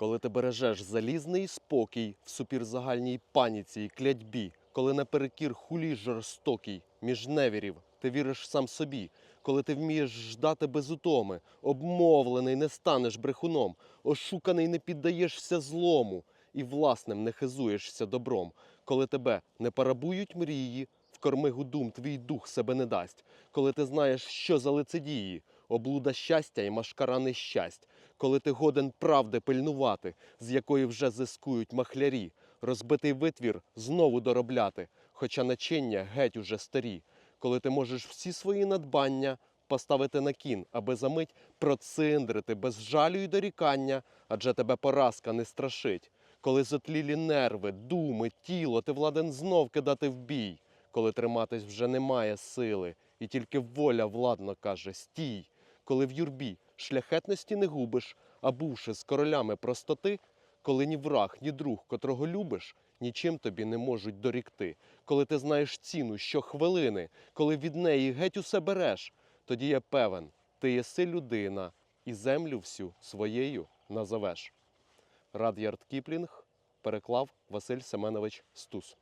коли ти бережеш залізний спокій в супір загальній паніці й клятьбі, коли наперекір хулі жорстокій між невірів, ти віриш сам собі, коли ти вмієш ждати без утоми, обмовлений не станеш брехуном, ошуканий не піддаєшся злому і власним не хизуєшся добром, коли тебе не парабують мрії, в кормигу дум твій дух себе не дасть, коли ти знаєш, що за лицедії, облуда щастя і машкара нещасть, коли ти годен правди пильнувати, з якої вже зискують махлярі, розбитий витвір знову доробляти, хоча начиння геть уже старі, коли ти можеш всі свої надбання поставити на кін, аби за мить проциндрити без жалю й дорікання, адже тебе поразка не страшить, коли зотлілі нерви, думи, тіло ти владен знов кидати в бій, коли триматись вже немає сили, і тільки воля владно каже стій, коли в юрбі шляхетності не губиш, а бувши з королями простоти, коли ні враг, ні друг, котрого любиш, нічим тобі не можуть дорікти, коли ти знаєш ціну щохвилини, коли від неї геть усе береш, тоді я певен, ти єси людина і землю всю своєю назовеш. Рад'ярд Кіплінг переклав Василь Семенович Стус.